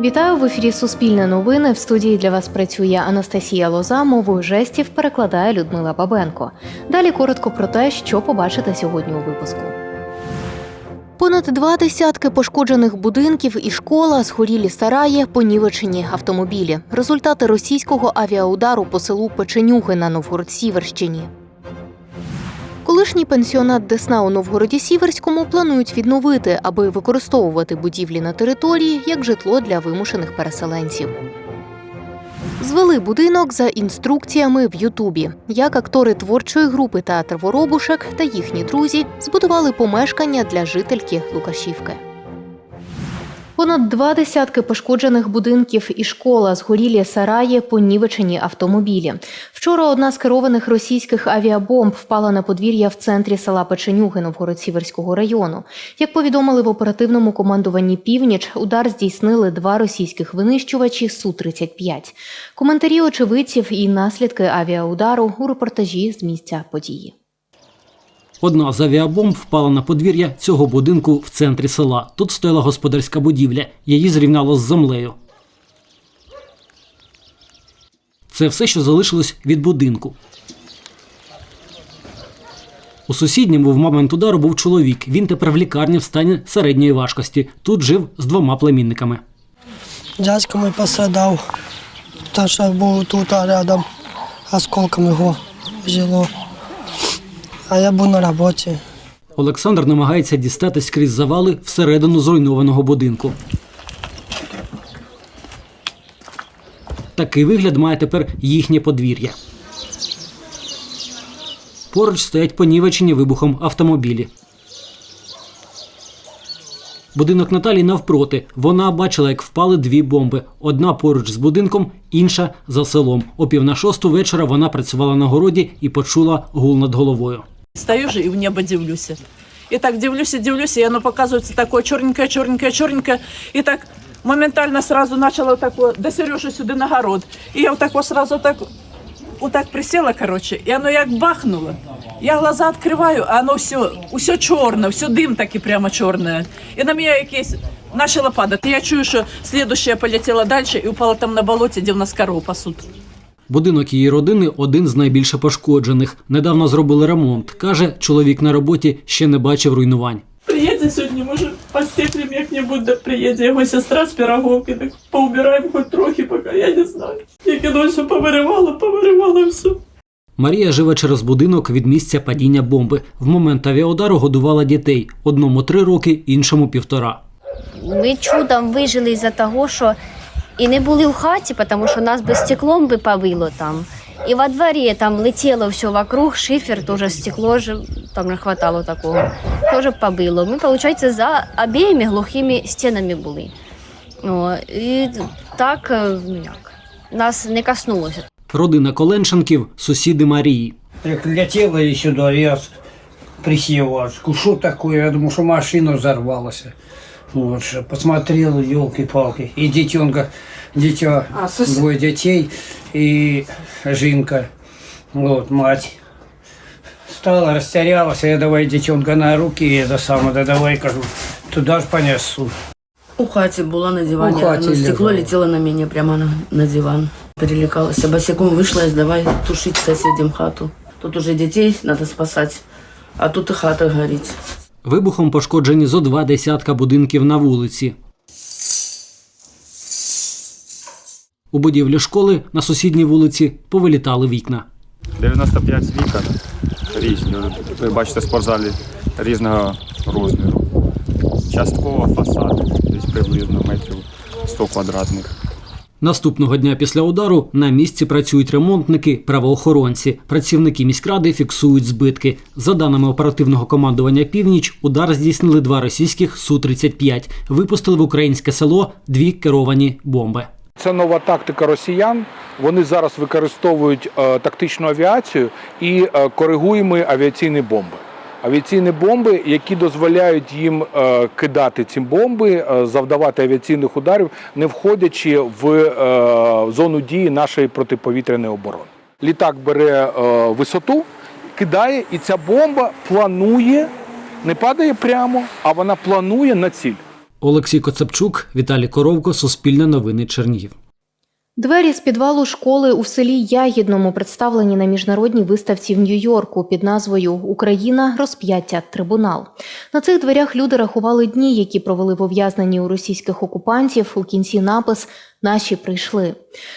Вітаю в ефірі Суспільне новини. В студії для вас працює Анастасія Лоза. Мовою жестів перекладає Людмила Бабенко. Далі коротко про те, що побачите сьогодні у випуску. Понад два десятки пошкоджених будинків і школа, згорілі сараї, понівечені автомобілі. Результати російського авіаудару по селу Печенюги на Новгород-Сіверщині. Колишній пенсіонат Десна у Новгороді Сіверському планують відновити, аби використовувати будівлі на території як житло для вимушених переселенців. Звели будинок за інструкціями в Ютубі. Як актори творчої групи Театр Воробушек та їхні друзі збудували помешкання для жительки Лукашівки. Понад два десятки пошкоджених будинків і школа, згорілі сараї, понівечені автомобілі. Вчора одна з керованих російських авіабомб впала на подвір'я в центрі села Печенюги Новгород-Сіверського району. Як повідомили в оперативному командуванні Північ, удар здійснили два російських винищувачі Су-35. Коментарі очевидців і наслідки авіаудару у репортажі з місця події. Одна з авіабомб впала на подвір'я цього будинку в центрі села. Тут стояла господарська будівля. Її зрівняло з землею. Це все, що залишилось від будинку. У сусідньому в момент удару був чоловік. Він тепер в лікарні в стані середньої важкості. Тут жив з двома племінниками. Дядько мій пострадав, та що був тут рядом, осколком його взяло. А я був на роботі. Олександр намагається дістатись крізь завали всередину зруйнованого будинку. Такий вигляд має тепер їхнє подвір'я. Поруч стоять понівечені вибухом автомобілі. Будинок Наталі навпроти. Вона бачила, як впали дві бомби: одна поруч з будинком, інша за селом. О пів на шосту вечора вона працювала на городі і почула гул над головою. Стою же і в небо дивлюся. І так дивлюся, дивлюся, і воно показується таке чорненьке, чорненьке, чорненьке. І так моментально сразу почало так, о, до Сережі сюди на город. І я отак о, сразу так, отак присіла, коротше, і воно як бахнуло. Я глаза відкриваю, а воно все, все чорне, все дим такий прямо чорне. І на мене якесь почало падати. Я чую, що слідуще полетіла далі і упала там на болоті, де в нас коров пасуть. Будинок її родини один з найбільше пошкоджених. Недавно зробили ремонт. Каже, чоловік на роботі ще не бачив руйнувань. Приїде сьогодні, може, постеплім як-небудь, да приїде його сестра з піроговки, так поубираємо хоч трохи, поки я не знаю. Як і все повиривало, повиривало все. Марія живе через будинок від місця падіння бомби. В момент авіаудару годувала дітей: одному три роки, іншому півтора. Ми чудом вижили із-за того, що і не були в хаті, тому що нас би стеклом би побило там. І во дворі там летіло все вокруг, шифер, теж стекло ж там не хватало такого. Теж побило. Ми, виходить, за обоїми глухими стінами були. О, і так, е, ну як, нас не коснулося. Родина Коленченків сусіди Марії. Як летела сюди, я аж, что такое, я думал, что машина взорвалась. Вот, что посмотрел, елки-палки, и детенка, дитя, двое детей, и жинка, вот, мать. Стала, растерялась, а я давай детенка на руки, и это самое, да давай, кажу, туда ж понесу. У хаті була на дивані, У хаті ну, стекло лежала. летело на мене прямо на, на диван. Перелякалася. Босиком вийшла і давай тушить сусідям хату. Тут уже дітей треба спасати, а тут і хата горить. Вибухом пошкоджені зо два десятка будинків на вулиці. У будівлі школи на сусідній вулиці повилітали вікна. 95 вікон різні. Ви бачите, спортзалі різного розміру. Частково фасад, десь приблизно метрів 100 квадратних. Наступного дня після удару на місці працюють ремонтники, правоохоронці. Працівники міськради фіксують збитки. За даними оперативного командування Північ, удар здійснили два російських Су-35. Випустили в українське село дві керовані бомби. Це нова тактика росіян. Вони зараз використовують е, тактичну авіацію і е, коригуємо авіаційні бомби. Авіаційні бомби, які дозволяють їм е, кидати ці бомби, е, завдавати авіаційних ударів, не входячи в е, зону дії нашої протиповітряної оборони. Літак бере висоту, кидає, і ця бомба планує, не падає прямо, а вона планує на ціль. Олексій Коцепчук, Віталій Коровко, Суспільне новини Чернігів. Двері з підвалу школи у селі Ягідному представлені на міжнародній виставці в Нью-Йорку під назвою Україна розп'яття трибунал. На цих дверях люди рахували дні, які провели в ув'язненні у російських окупантів. У кінці напис Наші прийшли.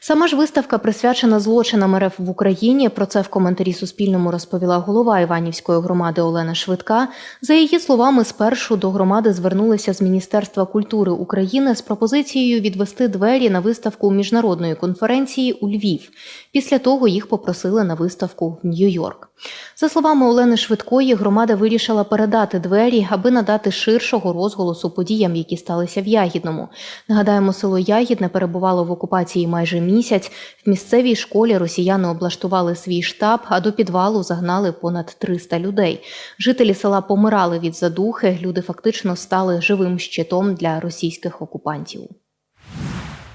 Сама ж виставка присвячена злочинам РФ в Україні. Про це в коментарі Суспільному розповіла голова Іванівської громади Олена Швидка. За її словами, спершу до громади звернулися з Міністерства культури України з пропозицією відвести двері на виставку міжнародної конференції у Львів. Після того їх попросили на виставку в Нью-Йорк. За словами Олени Швидкої, громада вирішила передати двері, аби надати ширшого розголосу подіям, які сталися в Ягідному. Нагадаємо, село Ягідне перебувало в окупації майже місяць. В місцевій школі росіяни облаштували свій штаб, а до підвалу загнали понад 300 людей. Жителі села помирали від задухи. Люди фактично стали живим щитом для російських окупантів.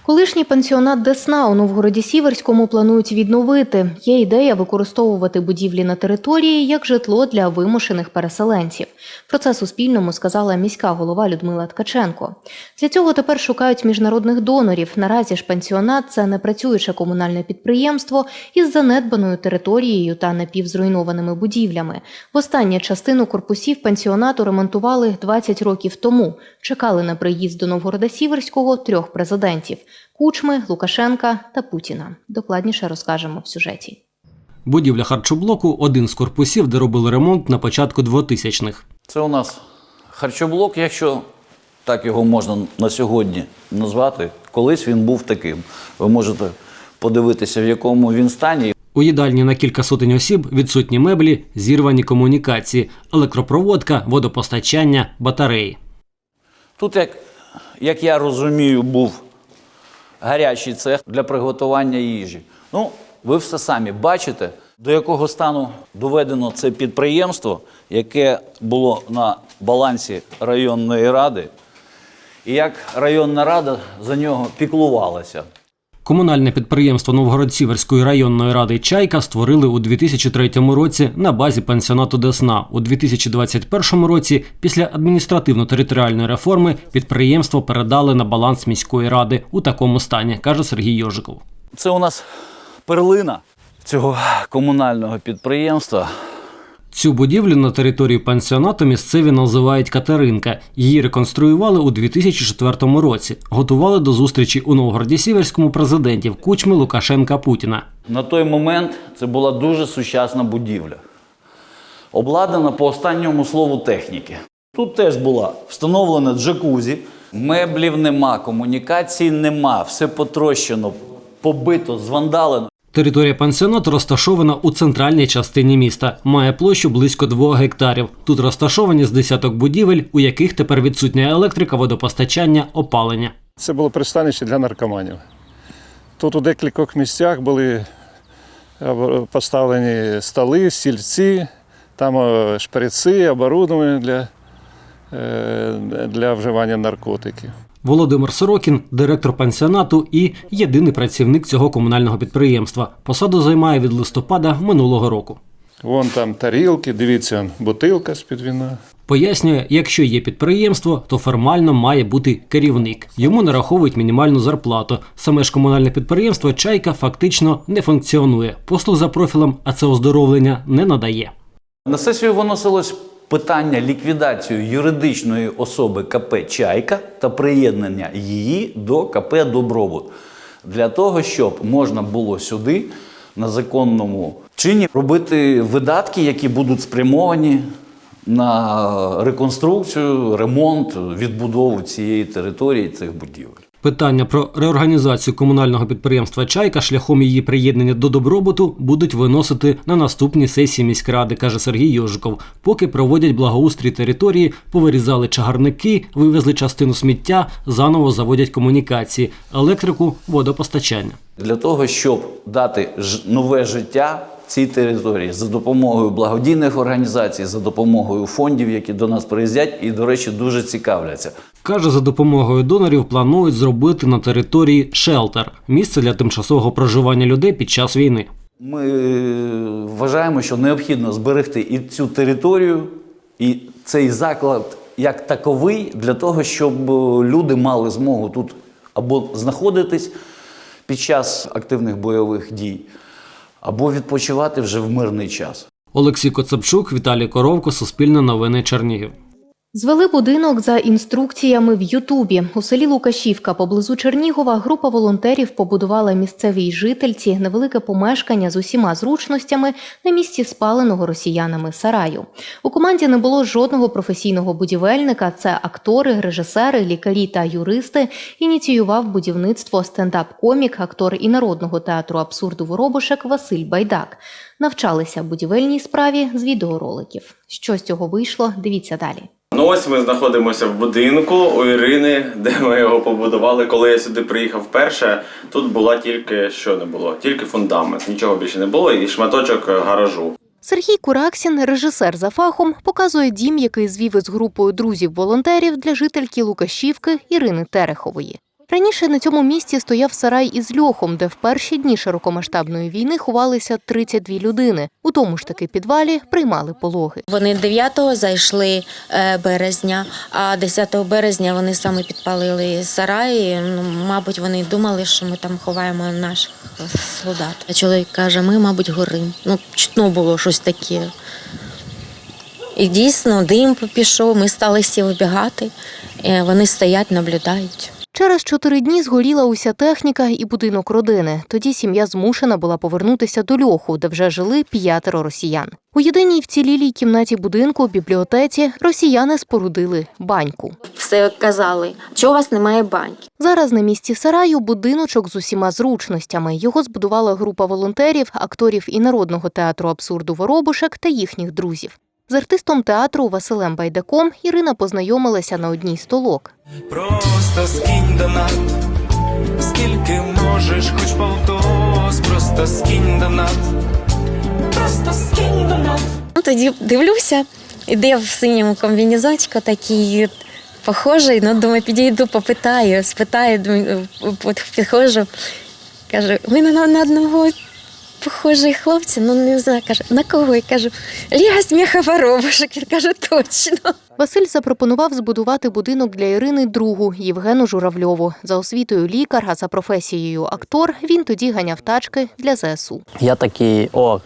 Колишній пансіонат Десна у Новгороді Сіверському планують відновити. Є ідея використовувати будівлі на території як житло для вимушених переселенців. Про це Суспільному сказала міська голова Людмила Ткаченко. Для цього тепер шукають міжнародних донорів. Наразі ж пансіонат це непрацююче комунальне підприємство із занедбаною територією та напівзруйнованими будівлями. Востаннє частину корпусів пансіонату ремонтували 20 років тому. Чекали на приїзд до Новгорода Сіверського трьох президентів. Кучми, Лукашенка та Путіна. Докладніше розкажемо в сюжеті. Будівля харчоблоку один з корпусів, де робили ремонт на початку 2000-х. Це у нас харчоблок, якщо так його можна на сьогодні назвати. Колись він був таким. Ви можете подивитися, в якому він стані. У їдальні на кілька сотень осіб відсутні меблі, зірвані комунікації, електропроводка, водопостачання, батареї. Тут, як, як я розумію, був гарячий цех для приготування їжі. Ну, ви все самі бачите, до якого стану доведено це підприємство, яке було на балансі районної ради, і як районна рада за нього піклувалася. Комунальне підприємство Новгород-Сіверської районної ради Чайка створили у 2003 році на базі пансіонату Десна. У 2021 році, після адміністративно-територіальної реформи, підприємство передали на баланс міської ради у такому стані, каже Сергій Йожиков. Це у нас перлина цього комунального підприємства. Цю будівлю на території пансіонату місцеві називають Катеринка. Її реконструювали у 2004 році. Готували до зустрічі у Новгороді Сіверському президентів Кучми Лукашенка Путіна. На той момент це була дуже сучасна будівля, обладнана по останньому слову техніки. Тут теж була встановлена джакузі, меблів нема, комунікацій нема, все потрощено, побито, звандалено. Територія пансіонату розташована у центральній частині міста. Має площу близько 2 гектарів. Тут розташовані з десяток будівель, у яких тепер відсутня електрика, водопостачання, опалення. Це було пристанище для наркоманів. Тут у декількох місцях були е, поставлені столи, стільці, там е, шприци, оборудовання для, е, для вживання наркотиків. Володимир Сорокін, директор пансіонату і єдиний працівник цього комунального підприємства. Посаду займає від листопада минулого року. Вон там тарілки, дивіться, бутилка з-під вина. Пояснює, якщо є підприємство, то формально має бути керівник. Йому нараховують мінімальну зарплату. Саме ж комунальне підприємство Чайка фактично не функціонує. Послуг за профілем, а це оздоровлення не надає. На сесію виносилось питання ліквідації юридичної особи КП Чайка та приєднання її до КП Добробут для того, щоб можна було сюди на законному чині робити видатки, які будуть спрямовані на реконструкцію, ремонт, відбудову цієї території цих будівель. Питання про реорганізацію комунального підприємства Чайка шляхом її приєднання до добробуту будуть виносити на наступній сесії міськради, каже Сергій Йожиков. Поки проводять благоустрій території, повирізали чагарники, вивезли частину сміття, заново заводять комунікації, електрику, водопостачання. Для того, щоб дати нове життя цій території за допомогою благодійних організацій, за допомогою фондів, які до нас приїздять і, до речі, дуже цікавляться. Каже, за допомогою донорів планують зробити на території шелтер місце для тимчасового проживання людей під час війни. Ми е, вважаємо, що необхідно зберегти і цю територію, і цей заклад як таковий для того, щоб е, люди мали змогу тут або знаходитись під час активних бойових дій, або відпочивати вже в мирний час. Олексій Коцапчук, Віталій Коровко, Суспільне новини Чернігів. Звели будинок за інструкціями в Ютубі. У селі Лукашівка поблизу Чернігова група волонтерів побудувала місцевій жительці невелике помешкання з усіма зручностями на місці спаленого росіянами сараю. У команді не було жодного професійного будівельника. Це актори, режисери, лікарі та юристи. Ініціював будівництво стендап-комік, актор і народного театру абсурду Воробушек Василь Байдак. Навчалися будівельній справі з відеороликів. Що з цього вийшло? Дивіться далі. Ну ось ми знаходимося в будинку у Ірини, де ми його побудували. Коли я сюди приїхав вперше, тут була тільки що не було, тільки фундамент, нічого більше не було, і шматочок е, гаражу. Сергій Кураксін, режисер за фахом, показує дім, який звів із групою друзів-волонтерів для жительки Лукашівки Ірини Терехової. Раніше на цьому місці стояв сарай із льохом, де в перші дні широкомасштабної війни ховалися 32 людини. У тому ж таки підвалі приймали пологи. Вони 9-го зайшли е, березня, а 10 березня вони саме підпалили сарай. Ну, мабуть, вони думали, що ми там ховаємо наших солдат. Чоловік каже, ми, мабуть, горим. Ну, чутно було щось таке. І дійсно дим пішов, ми стали всі вибігати. Е, Вони стоять, наблюдають. Через чотири дні згоріла уся техніка і будинок родини. Тоді сім'я змушена була повернутися до льоху, де вже жили п'ятеро росіян. У єдиній вцілілій кімнаті будинку, бібліотеці, росіяни спорудили баньку. Все казали, чого у вас немає баньки. Зараз на місці сараю будиночок з усіма зручностями. Його збудувала група волонтерів, акторів і народного театру абсурду Воробушек та їхніх друзів. З артистом театру Василем Байдаком Ірина познайомилася на одній з толок. Просто скинь донат, скільки можеш, хоч полтос, просто скинь донат, просто скинь донат. Ну, тоді дивлюся, іде в синьому комбінезончику такий похожий. Ну, думаю, підійду, попитаю, спитаю, думаю, підходжу. Кажу, ви на, на одного похожий хлопці, ну не знаю, каже, на кого? Я кажу, Ліга сміха воробушек. Він каже, точно. Василь запропонував збудувати будинок для Ірини другу Євгену Журавльову. За освітою лікар, а за професією актор. Він тоді ганяв тачки для ЗСУ. Я такий, о,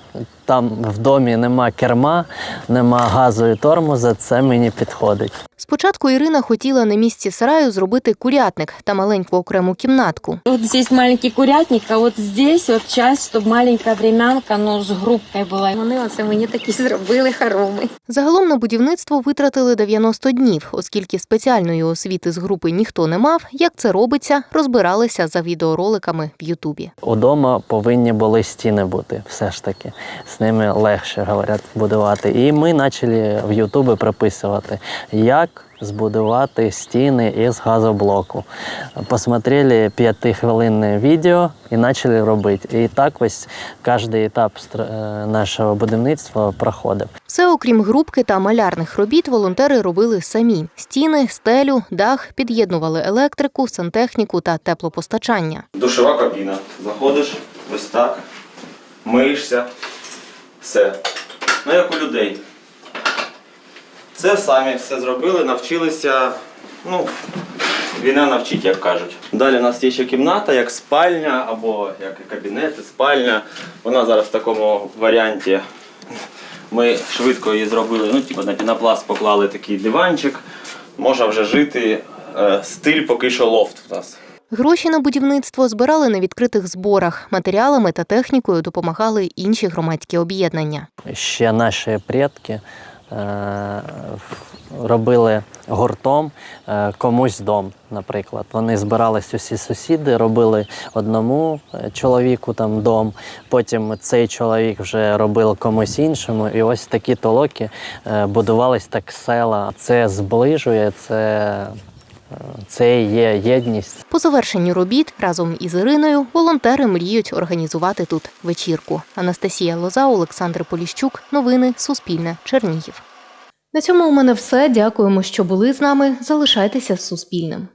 там в домі нема керма, нема газу і тормоза, це мені підходить. Спочатку Ірина хотіла на місці сараю зробити курятник та маленьку окрему кімнатку. Вот здесь маленький курятник, а от здесь от часть, щоб маленька времянка, ну, з грубкою була. Вони оце мені такі зробили хороми. Загалом на будівництво витратили 90 днів, оскільки спеціальної освіти з групи ніхто не мав. Як це робиться, розбиралися за відеороликами в Ютубі. Удома повинні були стіни бути, все ж таки. З ними легше, говорять, будувати. І ми почали в Ютубі прописувати, як збудувати стіни із газоблоку. Посмотрели п'ятихвилинне відео і почали робити. І так ось кожен етап стр- е, нашого будівництва проходив. Все, окрім грубки та малярних робіт, волонтери робили самі: стіни, стелю, дах, під'єднували електрику, сантехніку та теплопостачання. Душова кабіна. Заходиш ось так, миєшся, все. Ну як у людей. Це самі все зробили, навчилися. Ну, війна навчить, як кажуть. Далі у нас є ще кімната, як спальня, або як кабінет, і спальня. Вона зараз в такому варіанті. Ми швидко її зробили. Ну, типу на пінопласт поклали такий диванчик. Можна вже жити. Е, Стиль поки що лофт у нас. Гроші на будівництво збирали на відкритих зборах. Матеріалами та технікою допомагали інші громадські об'єднання. Ще наші предки робили гуртом е, комусь дом, наприклад. Вони збирались усі сусіди, робили одному е, чоловіку там дом, потім цей чоловік вже робив комусь іншому. І ось такі толоки е, будувались так села. Це зближує, це, е, це є єдність. По завершенню робіт разом із Іриною волонтери мріють організувати тут вечірку. Анастасія Лоза, Олександр Поліщук. Новини Суспільне. Чернігів. На цьому у мене все. Дякуємо, що були з нами. Залишайтеся з Суспільним.